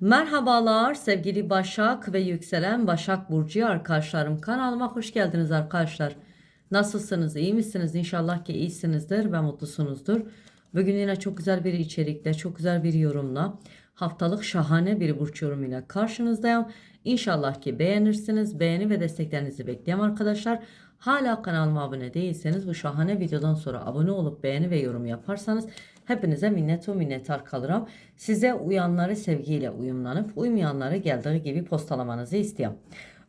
Merhabalar sevgili Başak ve yükselen Başak Burcu arkadaşlarım. Kanalıma hoş geldiniz arkadaşlar. Nasılsınız? iyi misiniz? İnşallah ki iyisinizdir ve mutlusunuzdur. Bugün yine çok güzel bir içerikle, çok güzel bir yorumla, haftalık şahane bir burç yorumuyla karşınızdayım. İnşallah ki beğenirsiniz. Beğeni ve desteklerinizi bekliyorum arkadaşlar. Hala kanalıma abone değilseniz bu şahane videodan sonra abone olup beğeni ve yorum yaparsanız hepinize minnet ve minnettar kalırım. Size uyanları sevgiyle uyumlanıp uymayanları geldiği gibi postalamanızı istiyorum.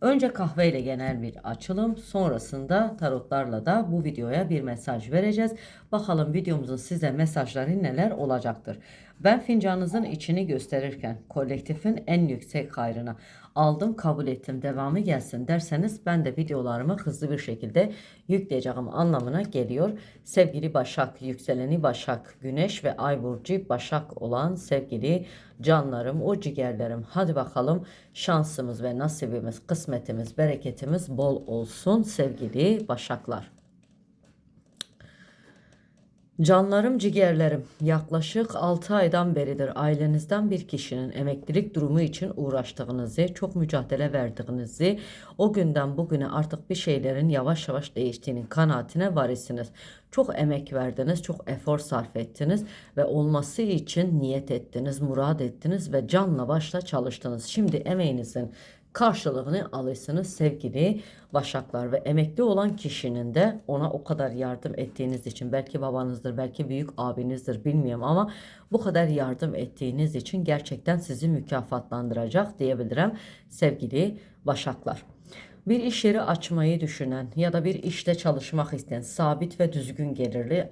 Önce kahveyle genel bir açılım, sonrasında tarotlarla da bu videoya bir mesaj vereceğiz. Bakalım videomuzun size mesajları neler olacaktır. Ben fincanınızın içini gösterirken kolektifin en yüksek hayrına aldım, kabul ettim, devamı gelsin derseniz ben de videolarımı hızlı bir şekilde yükleyeceğim anlamına geliyor. Sevgili Başak, yükseleni Başak, Güneş ve Ay burcu Başak olan sevgili canlarım, o ciğerlerim. Hadi bakalım şansımız ve nasibimiz, kısmetimiz, bereketimiz bol olsun sevgili Başaklar. Canlarım ciğerlerim yaklaşık 6 aydan beridir ailenizden bir kişinin emeklilik durumu için uğraştığınızı, çok mücadele verdiğinizi, o günden bugüne artık bir şeylerin yavaş yavaş değiştiğinin kanaatine varisiniz. Çok emek verdiniz, çok efor sarf ettiniz ve olması için niyet ettiniz, murad ettiniz ve canla başla çalıştınız. Şimdi emeğinizin karşılığını alırsınız sevgili Başaklar ve emekli olan kişinin de ona o kadar yardım ettiğiniz için belki babanızdır belki büyük abinizdir bilmiyorum ama bu kadar yardım ettiğiniz için gerçekten sizi mükafatlandıracak diyebilirim sevgili Başaklar. Bir iş yeri açmayı düşünen ya da bir işte çalışmak isteyen sabit ve düzgün gelirli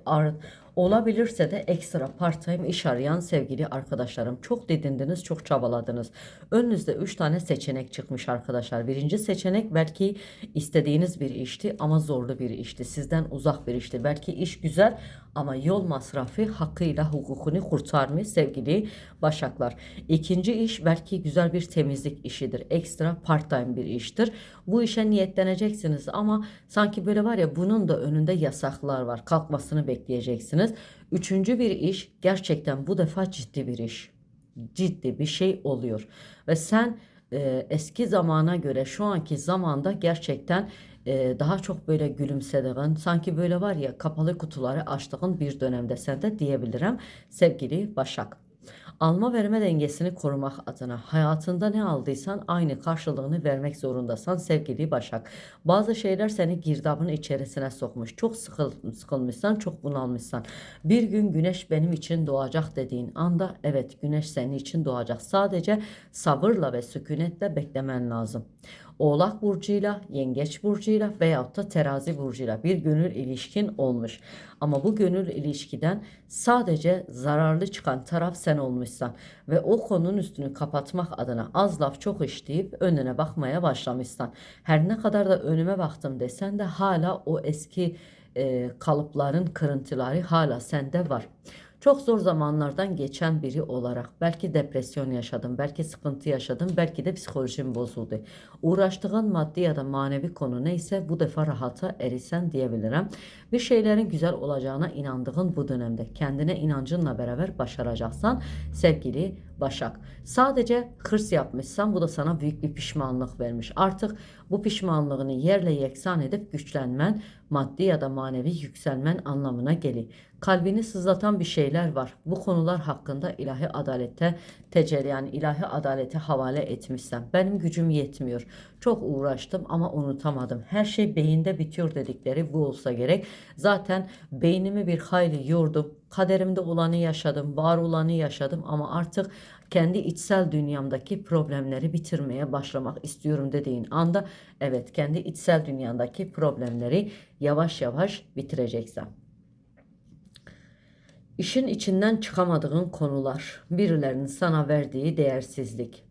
olabilirse de ekstra part-time iş arayan sevgili arkadaşlarım çok didindiniz çok çabaladınız. Önünüzde 3 tane seçenek çıkmış arkadaşlar. Birinci seçenek belki istediğiniz bir işti ama zorlu bir işti. Sizden uzak bir işti. Belki iş güzel ama yol masrafı hakkıyla hukukunu kurtarmış sevgili Başaklar. İkinci iş belki güzel bir temizlik işidir. Ekstra part-time bir iştir. Bu işe niyetleneceksiniz ama sanki böyle var ya bunun da önünde yasaklar var. Kalkmasını bekleyeceksiniz. Üçüncü bir iş gerçekten bu defa ciddi bir iş. Ciddi bir şey oluyor. Ve sen e, eski zamana göre şu anki zamanda gerçekten e, daha çok böyle gülümsediğin, sanki böyle var ya kapalı kutuları açtığın bir dönemde sen de diyebilirim sevgili Başak. Alma verme dengesini korumak adına hayatında ne aldıysan aynı karşılığını vermek zorundasan sevgili Başak. Bazı şeyler seni girdabın içerisine sokmuş. Çok sıkıl, sıkılmışsan, çok bunalmışsan. Bir gün güneş benim için doğacak dediğin anda evet güneş senin için doğacak. Sadece sabırla ve sükunetle beklemen lazım. Oğlak burcuyla, yengeç burcuyla veyahut da terazi burcuyla bir gönül ilişkin olmuş. Ama bu gönül ilişkiden sadece zararlı çıkan taraf sen olmuşsan ve o konunun üstünü kapatmak adına az laf çok iş deyip önüne bakmaya başlamışsan. Her ne kadar da önüme baktım desen de hala o eski e, kalıpların kırıntıları hala sende var. Çok zor zamanlardan geçen biri olarak belki depresyon yaşadım, belki sıkıntı yaşadım, belki de psikolojim bozuldu. Uğraştığın maddi ya da manevi konu neyse bu defa rahata erisen diyebilirim. Bir şeylerin güzel olacağına inandığın bu dönemde kendine inancınla beraber başaracaksan sevgili Başak. Sadece hırs yapmışsan bu da sana büyük bir pişmanlık vermiş. Artık bu pişmanlığını yerle yeksan edip güçlenmen, maddi ya da manevi yükselmen anlamına gelir. Kalbini sızlatan bir şeyler var. Bu konular hakkında ilahi adalete tecelli yani ilahi adalete havale etmişsem. Benim gücüm yetmiyor. Çok uğraştım ama unutamadım. Her şey beyinde bitiyor dedikleri bu olsa gerek. Zaten beynimi bir hayli yordum. Kaderimde olanı yaşadım, var olanı yaşadım ama artık kendi içsel dünyamdaki problemleri bitirmeye başlamak istiyorum dediğin anda evet kendi içsel dünyandaki problemleri yavaş yavaş bitireceksin. İşin içinden çıkamadığın konular, birilerinin sana verdiği değersizlik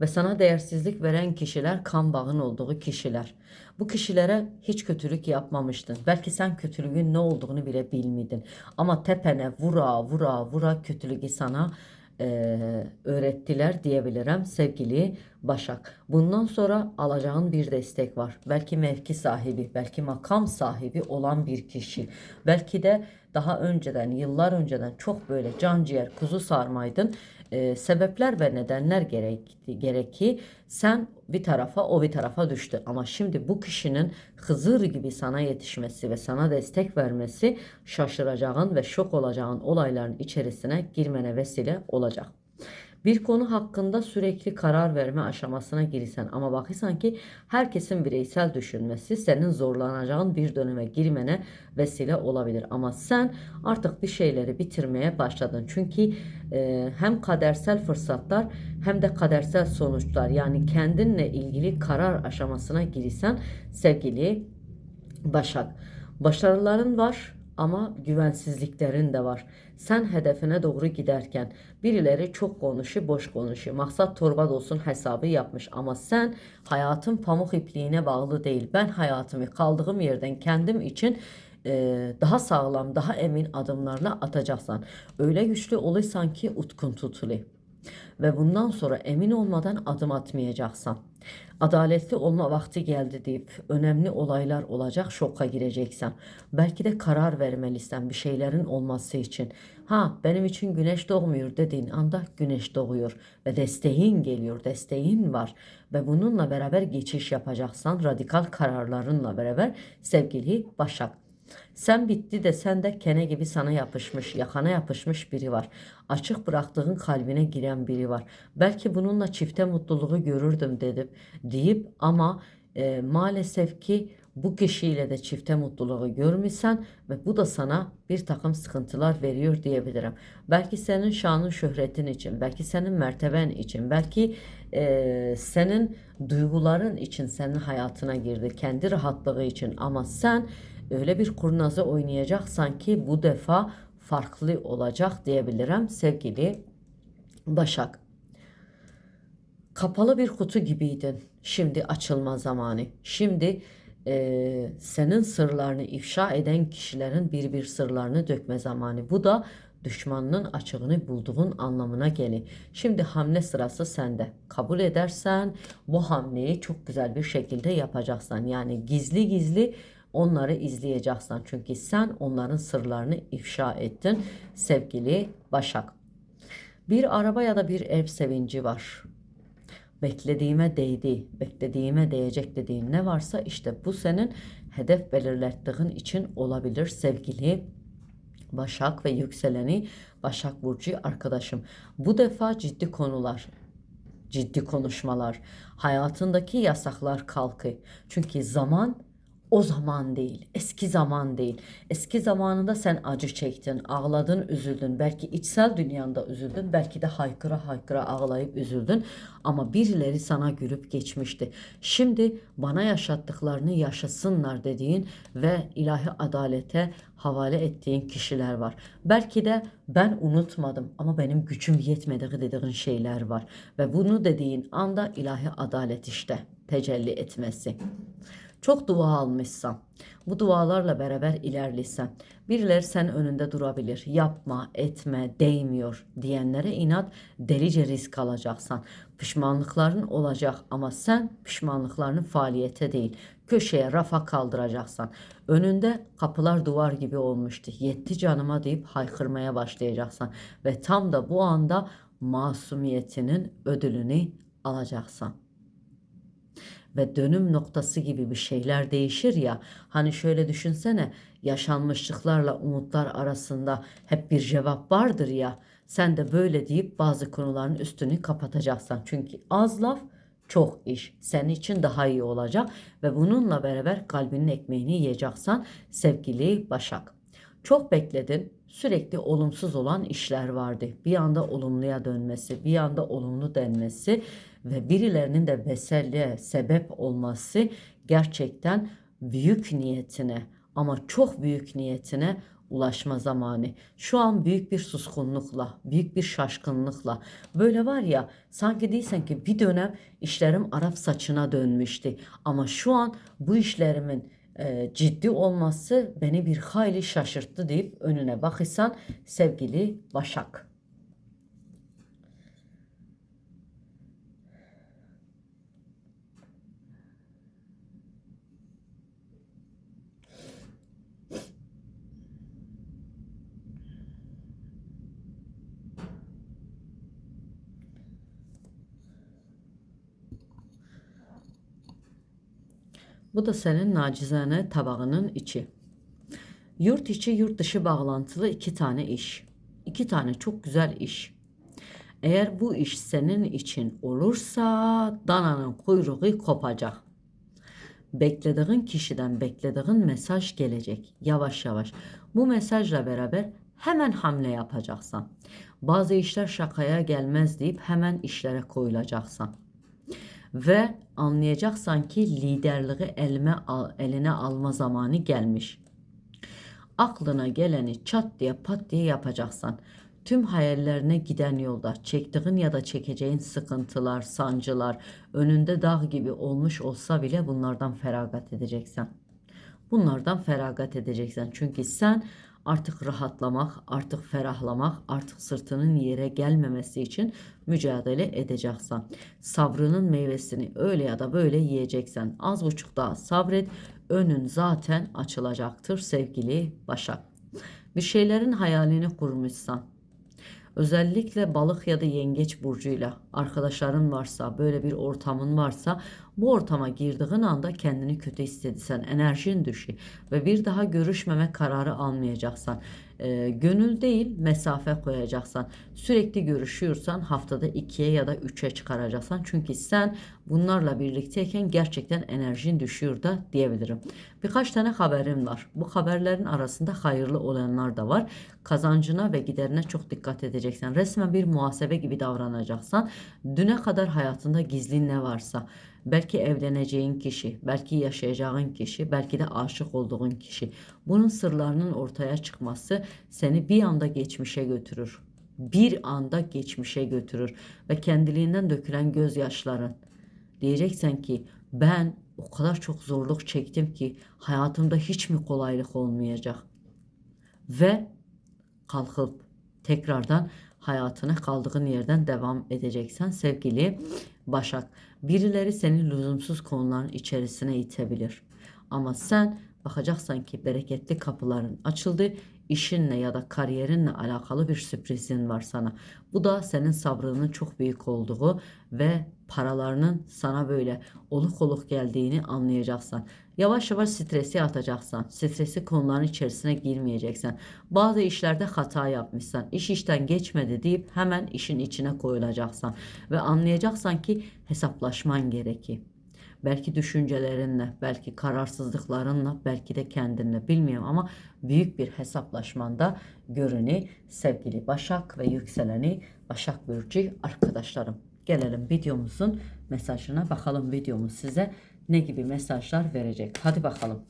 ve sana değersizlik veren kişiler kan bağın olduğu kişiler. Bu kişilere hiç kötülük yapmamıştın. Belki sen kötülüğün ne olduğunu bile bilmedin. Ama tepene vura vura vura kötülüğü sana e, öğrettiler diyebilirim sevgili Başak. Bundan sonra alacağın bir destek var. Belki mevki sahibi, belki makam sahibi olan bir kişi. Belki de daha önceden, yıllar önceden çok böyle can ciğer kuzu sarmaydın. Ee, sebepler ve nedenler gerekti, gereki sen bir tarafa o bir tarafa düştü. Ama şimdi bu kişinin Hızır gibi sana yetişmesi ve sana destek vermesi şaşıracağın ve şok olacağın olayların içerisine girmene vesile olacak. Bir konu hakkında sürekli karar verme aşamasına girsen ama bakırsan ki herkesin bireysel düşünmesi senin zorlanacağın bir döneme girmene vesile olabilir. Ama sen artık bir şeyleri bitirmeye başladın. Çünkü e, hem kadersel fırsatlar hem de kadersel sonuçlar yani kendinle ilgili karar aşamasına girsen sevgili Başak. Başarıların var ama güvensizliklerin de var. Sen hedefine doğru giderken birileri çok konuşuyor, boş konuşuyor. Maksat torba dolsun hesabı yapmış ama sen hayatın pamuk ipliğine bağlı değil. Ben hayatımı kaldığım yerden kendim için e, daha sağlam, daha emin adımlarla atacaksan. Öyle güçlü olursan ki utkun tutulu. Ve bundan sonra emin olmadan adım atmayacaksan. Adaletli olma vakti geldi deyip önemli olaylar olacak şoka gireceksen. Belki de karar vermelisin bir şeylerin olması için. Ha benim için güneş doğmuyor dediğin anda güneş doğuyor ve desteğin geliyor, desteğin var ve bununla beraber geçiş yapacaksan radikal kararlarınla beraber sevgili Başak sen bitti de sen de kene gibi sana yapışmış, yakana yapışmış biri var. Açık bıraktığın kalbine giren biri var. Belki bununla çifte mutluluğu görürdüm dedim deyip ama e, maalesef ki bu kişiyle de çifte mutluluğu görmüşsen ve bu da sana bir takım sıkıntılar veriyor diyebilirim. Belki senin şanın şöhretin için, belki senin merteben için, belki e, senin duyguların için senin hayatına girdi, kendi rahatlığı için ama sen öyle bir kurnazı oynayacaksan ki bu defa farklı olacak diyebilirim sevgili Başak. Kapalı bir kutu gibiydin. Şimdi açılma zamanı. Şimdi e, senin sırlarını ifşa eden kişilerin bir bir sırlarını dökme zamanı. Bu da düşmanının açığını bulduğun anlamına gelir. Şimdi hamle sırası sende. Kabul edersen bu hamleyi çok güzel bir şekilde yapacaksan. Yani gizli gizli onları izleyeceksin. Çünkü sen onların sırlarını ifşa ettin sevgili Başak. Bir araba ya da bir ev sevinci var. Beklediğime değdi, beklediğime değecek dediğin ne varsa işte bu senin hedef belirlettiğin için olabilir sevgili Başak ve yükseleni Başak Burcu arkadaşım. Bu defa ciddi konular, ciddi konuşmalar, hayatındaki yasaklar kalkı. Çünkü zaman o zaman değil, eski zaman değil. Eski zamanında sen acı çektin, ağladın, üzüldün. Belki içsel dünyanda üzüldün, belki de haykıra haykıra ağlayıp üzüldün. Ama birileri sana gülüp geçmişti. Şimdi bana yaşattıklarını yaşasınlar dediğin ve ilahi adalete havale ettiğin kişiler var. Belki de ben unutmadım ama benim gücüm yetmediği dediğin şeyler var. Ve bunu dediğin anda ilahi adalet işte tecelli etmesi. Çok dua almışsan, bu dualarla beraber ilerlesen, birileri sen önünde durabilir, yapma, etme, değmiyor diyenlere inat delice risk alacaksan. Pişmanlıkların olacak ama sen pişmanlıklarını faaliyete değil, köşeye rafa kaldıracaksan. Önünde kapılar duvar gibi olmuştu. Yetti canıma deyip haykırmaya başlayacaksan. Ve tam da bu anda masumiyetinin ödülünü alacaksan ve dönüm noktası gibi bir şeyler değişir ya. Hani şöyle düşünsene yaşanmışlıklarla umutlar arasında hep bir cevap vardır ya. Sen de böyle deyip bazı konuların üstünü kapatacaksın. Çünkü az laf çok iş. Senin için daha iyi olacak ve bununla beraber kalbinin ekmeğini yiyeceksen sevgili Başak. Çok bekledin. Sürekli olumsuz olan işler vardı. Bir anda olumluya dönmesi, bir anda olumlu denmesi ve birilerinin de veselliğe sebep olması gerçekten büyük niyetine ama çok büyük niyetine ulaşma zamanı. Şu an büyük bir suskunlukla, büyük bir şaşkınlıkla böyle var ya sanki değilsen ki bir dönem işlerim Arap saçına dönmüştü. Ama şu an bu işlerimin e, ciddi olması beni bir hayli şaşırttı deyip önüne bakırsan sevgili Başak. Bu da senin nacizane tabağının içi. Yurt içi yurt dışı bağlantılı iki tane iş. İki tane çok güzel iş. Eğer bu iş senin için olursa dananın kuyruğu kopacak. Beklediğin kişiden beklediğin mesaj gelecek yavaş yavaş. Bu mesajla beraber hemen hamle yapacaksan. Bazı işler şakaya gelmez deyip hemen işlere koyulacaksan. Ve anlayacaksan ki liderliği elime eline alma zamanı gelmiş. Aklına geleni çat diye pat diye yapacaksan. Tüm hayallerine giden yolda çektiğin ya da çekeceğin sıkıntılar, sancılar önünde dağ gibi olmuş olsa bile bunlardan feragat edeceksen. Bunlardan feragat edeceksen. Çünkü sen artık rahatlamak, artık ferahlamak, artık sırtının yere gelmemesi için mücadele edeceksin. Sabrının meyvesini öyle ya da böyle yiyeceksen. Az buçuk daha sabret. Önün zaten açılacaktır sevgili Başak. Bir şeylerin hayalini kurmuşsan, Özellikle balık ya da yengeç burcuyla arkadaşların varsa, böyle bir ortamın varsa bu ortama girdiğin anda kendini kötü hissedisen, enerjin düşü ve bir daha görüşmeme kararı almayacaksan, e, gönül değil mesafe koyacaksan, sürekli görüşüyorsan haftada ikiye ya da üçe çıkaracaksan. Çünkü sen bunlarla birlikteyken gerçekten enerjin düşüyor da diyebilirim. Birkaç tane haberim var. Bu haberlerin arasında hayırlı olanlar da var. Kazancına ve giderine çok dikkat edeceksen, resmen bir muhasebe gibi davranacaksan, düne kadar hayatında gizli ne varsa, belki evleneceğin kişi, belki yaşayacağın kişi, belki de aşık olduğun kişi. Bunun sırlarının ortaya çıkması seni bir anda geçmişe götürür. Bir anda geçmişe götürür ve kendiliğinden dökülen gözyaşların. Diyeceksen ki ben o kadar çok zorluk çektim ki hayatımda hiç mi kolaylık olmayacak? Ve kalkıp tekrardan hayatına kaldığın yerden devam edeceksen sevgili Başak. Birileri seni lüzumsuz konuların içerisine itebilir. Ama sen bakacaksan ki bereketli kapıların açıldı. işinle ya da kariyerinle alakalı bir sürprizin var sana. Bu da senin sabrının çok büyük olduğu ve paralarının sana böyle oluk oluk geldiğini anlayacaksan. Yavaş yavaş stresi atacaksan, stresi konuların içerisine girmeyeceksen, bazı işlerde hata yapmışsan, iş işten geçmedi deyip hemen işin içine koyulacaksan ve anlayacaksan ki hesaplaşman gerekir. Belki düşüncelerinle, belki kararsızlıklarınla, belki de kendinle bilmiyorum ama büyük bir hesaplaşmanda görünü sevgili Başak ve yükseleni Başak Burcu arkadaşlarım. Gelelim videomuzun mesajına bakalım videomuz size ne gibi mesajlar verecek. Hadi bakalım.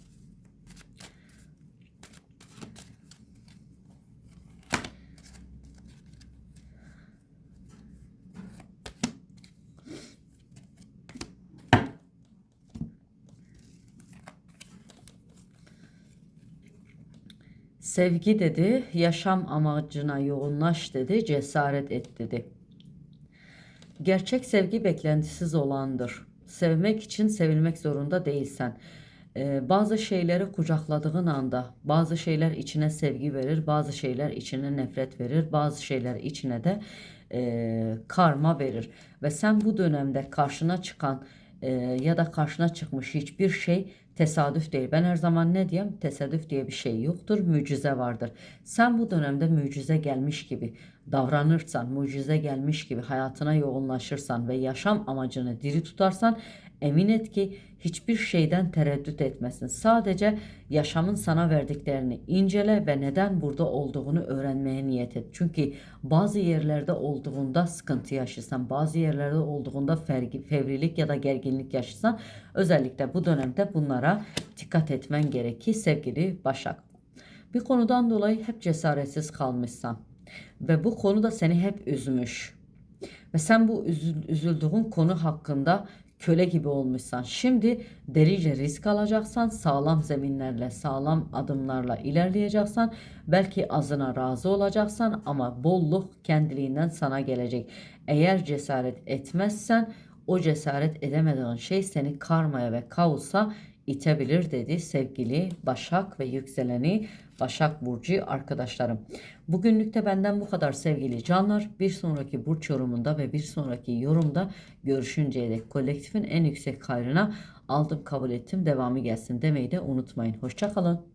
Sevgi dedi, yaşam amacına yoğunlaş dedi, cesaret et dedi. Gerçek sevgi beklentisiz olandır. Sevmek için sevilmek zorunda değilsen. Ee, bazı şeyleri kucakladığın anda bazı şeyler içine sevgi verir, bazı şeyler içine nefret verir, bazı şeyler içine de e, karma verir. Ve sen bu dönemde karşına çıkan e, ya da karşına çıkmış hiçbir şey tesadüf değil. Ben her zaman ne diyeyim? Tesadüf diye bir şey yoktur. Mucize vardır. Sen bu dönemde mucize gelmiş gibi davranırsan, mucize gelmiş gibi hayatına yoğunlaşırsan ve yaşam amacını diri tutarsan emin et ki hiçbir şeyden tereddüt etmesin. Sadece yaşamın sana verdiklerini incele ve neden burada olduğunu öğrenmeye niyet et. Çünkü bazı yerlerde olduğunda sıkıntı yaşarsan, bazı yerlerde olduğunda fevrilik ya da gerginlik yaşarsan özellikle bu dönemde bunlara dikkat etmen gerekir sevgili Başak. Bir konudan dolayı hep cesaretsiz kalmışsan ve bu konu da seni hep üzmüş. Ve sen bu üzüldüğün konu hakkında köle gibi olmuşsan şimdi delice risk alacaksan sağlam zeminlerle sağlam adımlarla ilerleyeceksen belki azına razı olacaksan ama bolluk kendiliğinden sana gelecek. Eğer cesaret etmezsen o cesaret edemediğin şey seni karmaya ve kaosa itebilir dedi sevgili Başak ve yükseleni Başak Burcu arkadaşlarım. Bugünlük de benden bu kadar sevgili canlar. Bir sonraki burç yorumunda ve bir sonraki yorumda görüşünceye dek kolektifin en yüksek hayrına aldım kabul ettim devamı gelsin demeyi de unutmayın. Hoşçakalın.